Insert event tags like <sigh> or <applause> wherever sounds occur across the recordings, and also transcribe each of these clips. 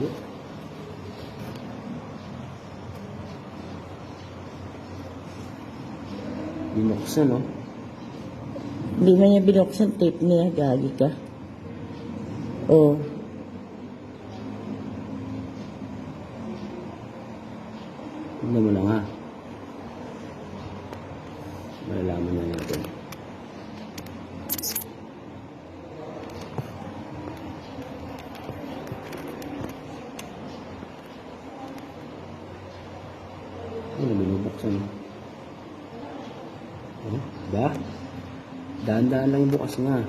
Grabe. Binuksan, no? Hindi man niya binuksan tape niya, gagi ka. Oh. Tignan mo lang, ha? Malalaman na natin. Ano, binubuksan. Ano? Ba? Daan-daan lang yung bukas nga.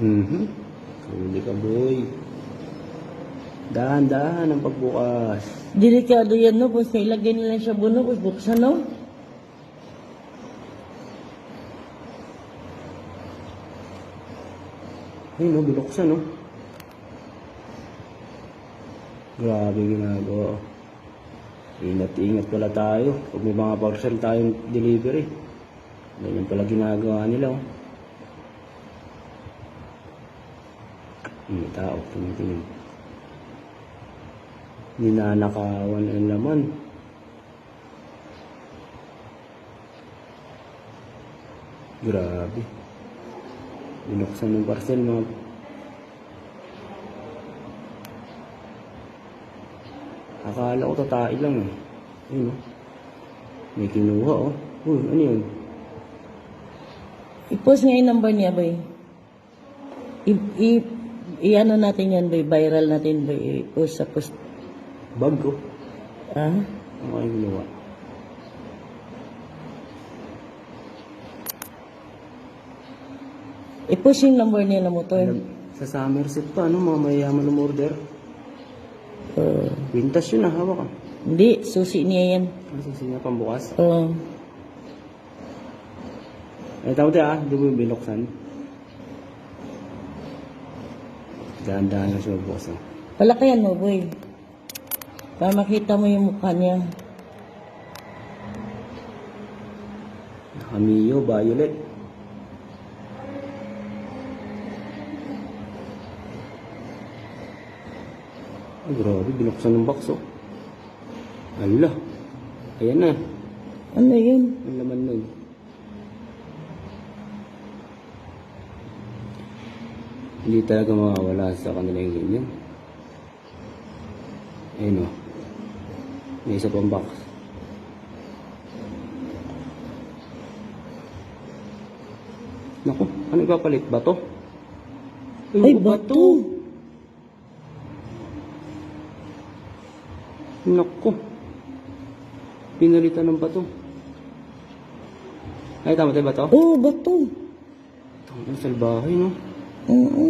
Mhm. Huli ka, boy. Dahan-dahan ang pagbukas. Delikado yan, no? Kung ilagay nila siya buno, kung buksan, no? Ayun, no, binuksan, no? Grabe ginagawa. Ingat-ingat pala tayo. Pag may mga parcel tayong delivery. Ganyan pala ginagawa nila, oh. May tao, tumitingin. Ninanakawan ang laman. Grabe. Binuksan ng parcel, mga Akala ko tatai lang eh. Ayun oh. May kinuha oh. Uy, ano yun? I-post nga yung number niya, boy. I, i, i-ano natin yan, boy. Viral natin, boy. I-post sa post. Bag oh. Ah? Ano kayo ginawa? I-post yung number niya na motor. Sa Somerset pa, ano? Mga mayayaman ng order. Uh, Wintas yun ah, hawak ah. hindi, susi niya yan. Ano sa sinya pambukas? Oh. Ay, tama tayo ah. Hindi mo yung binuksan. Dahan-dahan lang siya magbukas ah. Palakayan mo, boy. Para makita mo yung mukha niya. Camillo, Violet. Ay, grabe, binuksan ng box, oh. Ala. Ayan na. Ano yun? Ang laman nun. Hindi talaga mawawala sa kanila yung ganyan. Ayun, oh. May isa pang box. Naku, ano ipapalit? Bato? Ay, naku, bato. Naku. Pinalitan ng bato. Ay, tama tayo bato? Oh, bato. Ang salbahe, no? Oo.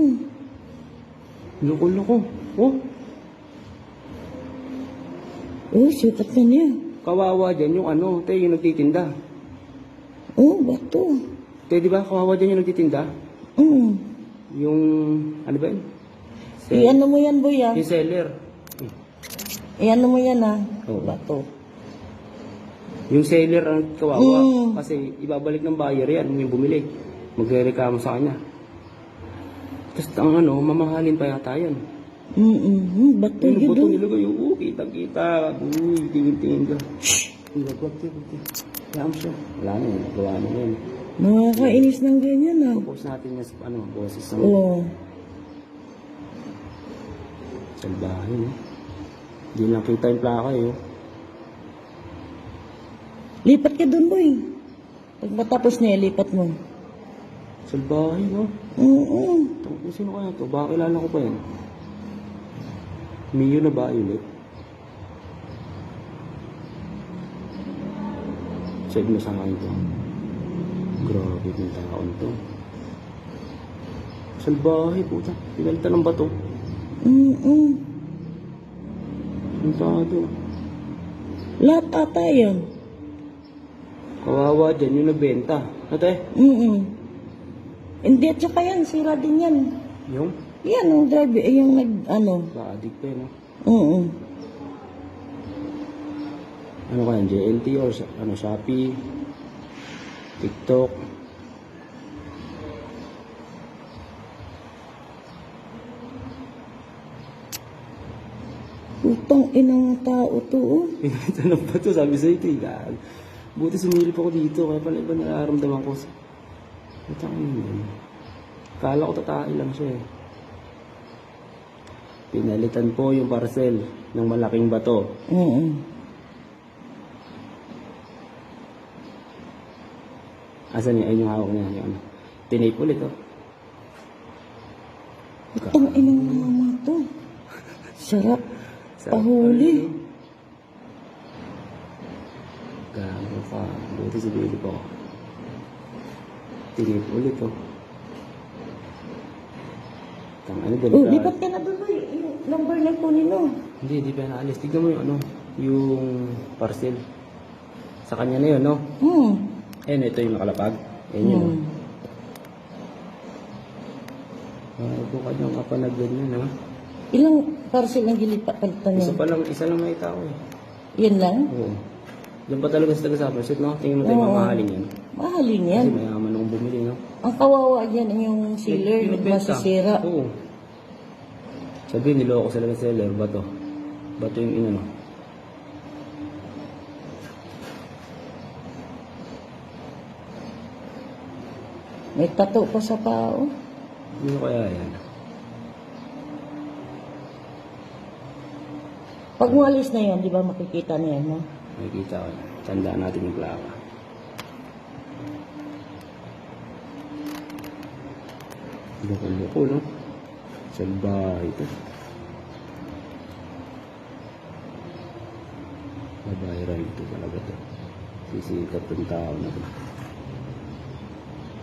Loko-loko. Oh, Oh, sikat na niya. kawawa dyan yung ano, te, yung nagtitinda. Oh, bato. Te, di ba, kawawa dyan yung nagtitinda? Mm. Yung, ano ba yun? I-ano mo yan, boy, ah. Yung seller. I-ano mo yan, ah. Oo. Bato. Yung seller ang kawawa. Mm. Kasi ibabalik ng buyer yan, yung bumili. Magre-reklamo sa kanya. Tapos ang ano, mamahalin pa yata yan. Mm-mm. Bato Yung yun, buto oh. nilagay, oo, kitang-kita. Uy, tingin-tingin ka. Ang lagwag, te, te. Kaya mo siya. Wala na yun, nagawa na yun. Nakakainis ng ganyan, ah. Tapos natin yung ano, boses ng Oo. salbahe, no? Hindi lang kita yung plaka, eh. Lipat ka dun, boy. Pag matapos niya, lipat mo. Salbahe, no? Oo. Tangin, Sino kaya to? Baka kilala ko pa yan. Mio na ba ulit? Save mo sa akin to. Grabe yung taon to. Salbahe, puta. Pinalitan ng bato. Oo. Puntado. Lahat ata yan. Kawawa dyan yung nagbenta. Ate? Mm Hindi, at saka yan, sira din yan. Yung? Yan, yung driver, eh, yung nag, ano. Baka adik pa yun, no? Oo. Ano kaya, JLT or sa- ano, Shopee, TikTok. Putang ina ng tao to, oh. <laughs> Pinalitan ng bato, sabi sa'yo ito, eh. gag. Buti sumilip ako dito, kaya pala iba nararamdaman ko. Putang ina yun. Kala ko tatay lang siya eh. Pinalitan po yung parcel ng malaking bato. Oo. Asan yun? Ayun yung hawak niya. Yung ano. Tinape ulit oh. Putang ina ng mama to. Sarap. Pahuli. Gago ka. Buti si Billy po. Tinape ulit oh. Tang ano ba? Oh, lipat ka na doon, boy. Yung number na kunin mo. Hindi, di pa naalis. Tignan mo yung ano, yung parcel. Sa kanya na yun, no? Hmm. Ayun, ito yung nakalapag. Ayun yun, no? Hmm. Bago ka niyang kapanag ganyan, no? Ilang parcel ang gilipat palitan niya? Isa pa lang, isa lang nakita ko eh. Yan lang? Oo. Diyan pa talaga sa taga-Sapersit, no? Tingin mo tayo Oo. mamahalin yan. Mahalin yan. Kasi mayaman akong bumili, no? Ang kawawa yan yung sealer, Pinagbenta. masisira. Oo. Sabi, niloko sila ng seller, bato. Bato yung inano. May tato pa sa pao. Ano kaya yan? Pag umalis na yan, di ba makikita na yan, no? Makikita ko. Tandaan natin yung plaka. Loko-loko, no? Salbahe ito. Mabiral ito talaga to. Sisikat ng tao na to.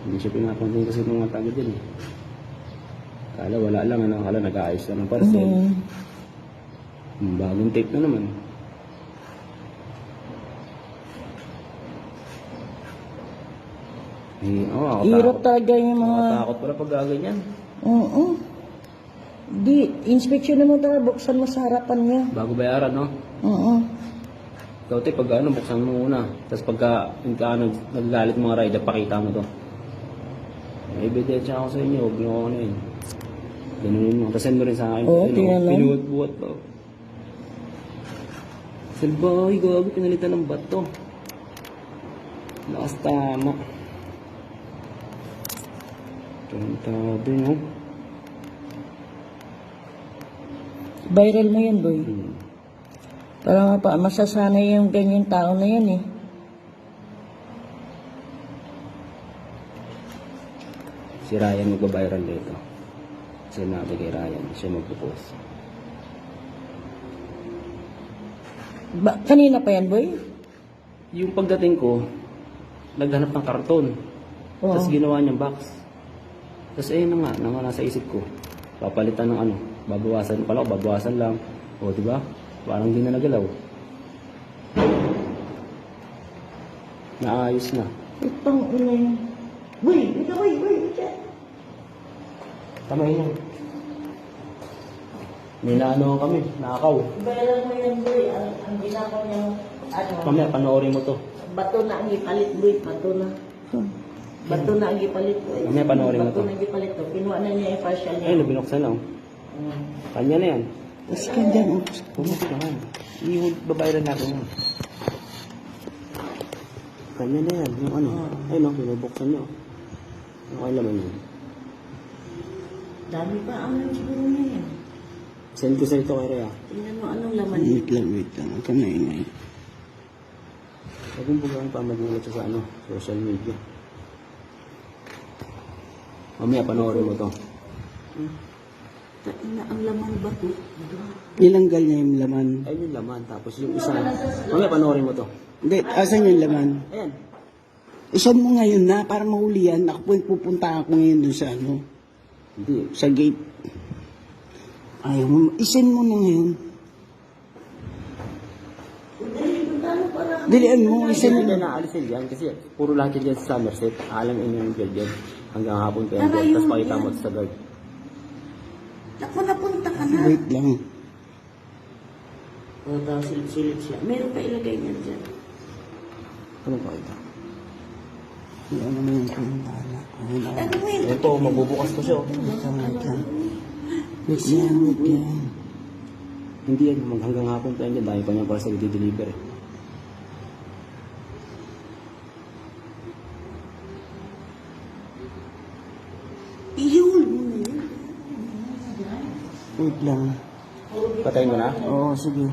Hindi siya pinapansin kasi mga taga dyan eh. Kala wala lang, ano? Kala nag-aayos lang ng parcel. Mhm. Hmm, Bagong tape na naman. Eh, oh, Hirap talaga yung mga... Nakatakot pala pag gaganyan. Oo. Di, inspection naman tayo, buksan mo sa harapan niya. Bago bayaran, no? Oo. Ikaw, te, pag ano, buksan mo muna. Tapos pagka, pagka ano, nagagalit mga rider, pakita mo to. May ebidensya ako sa inyo, huwag niyo ako ano yun. Ganunin mo. Tapos send mo rin sa akin. Oo, tingnan lang. Pinuot-buot pa. Salbahay, gago, pinalitan ng bato. Lakas tama. Tantado, no? Viral mo yan, boy. Hmm. Para nga pa, masasanay yung ganyan tao na yan eh. Si Ryan magbabiral dito. Natin kay Ryan. Siya magpo-post. Ba, kanina pa yan, boy? Yung pagdating ko, naghanap ng karton. Oo. Tapos ginawa niyang box. Tapos ayun na nga, na nga nasa isip ko. Papalitan ng ano, babawasan pala ko, babawasan lang. O, di ba? Parang di na nagalaw. Naayos na. Itong ina yun. Boy, ito boy, boy, ito. Tama yun. May naano kami, nakaw. Viral mo yan, boy. Ang, ang ginagawa niya, ano, Mamaya, panoorin mo to. bato na ang ipalit, boy. Bato na. Bato na ang ipalit, boy. Mamaya panoorin mo Bato to. na ang ipalit, to. Kinuha na niya yung partial niya. Ayun, binuksan na. oh. Mm. Kanya na yan. Mas ka dyan, oh. Pumunta naman. Yung babayaran natin yan. Kanya na yan. Yung ano. Ayun o, binubuksan niyo. Yung kay laman yun. Dami pa ang lang siguro niya yan. Send ko sa ito kay Rhea. Tingnan mo anong laman niya. Wait lang, wait lang. Huwag ka maingay. Huwag mong bugang pa magulat siya sa ano, social media. Mamaya panoorin mo to. Na ang laman ba to? Nilanggal niya yung laman. Ayun yung laman. Tapos yung isa. Mamaya panoorin mo to. Hindi, asan yung laman? Ayan. Isan mo ngayon na para mahuli yan. Ako po pupunta ako ngayon doon sa ano, Hindi. sa gate. Ayaw mo, isan mo na ngayon. Dilian mo, isan mo. hindi na naalisin yan kasi puro lahat yan sa Somerset. Alam inyo yung guard yan. Hanggang hapon pa yan. Tapos pakita mo sa guard. Naku, napunta ka na. Wait lang. O, daw, silip-silip siya. Meron pa ilagay niya dyan. Anong pakita? Yung ano mo yung. Ayun, ayun. Ano mo yun? Ito, magbubukas ko siya. oh. Wait lang, wait lang. Hindi yan, hanggang hapon pa yan dyan. Dahil pa niya para sa i-deliver eh. Wait lang. Patayin mo na? Oo, sige.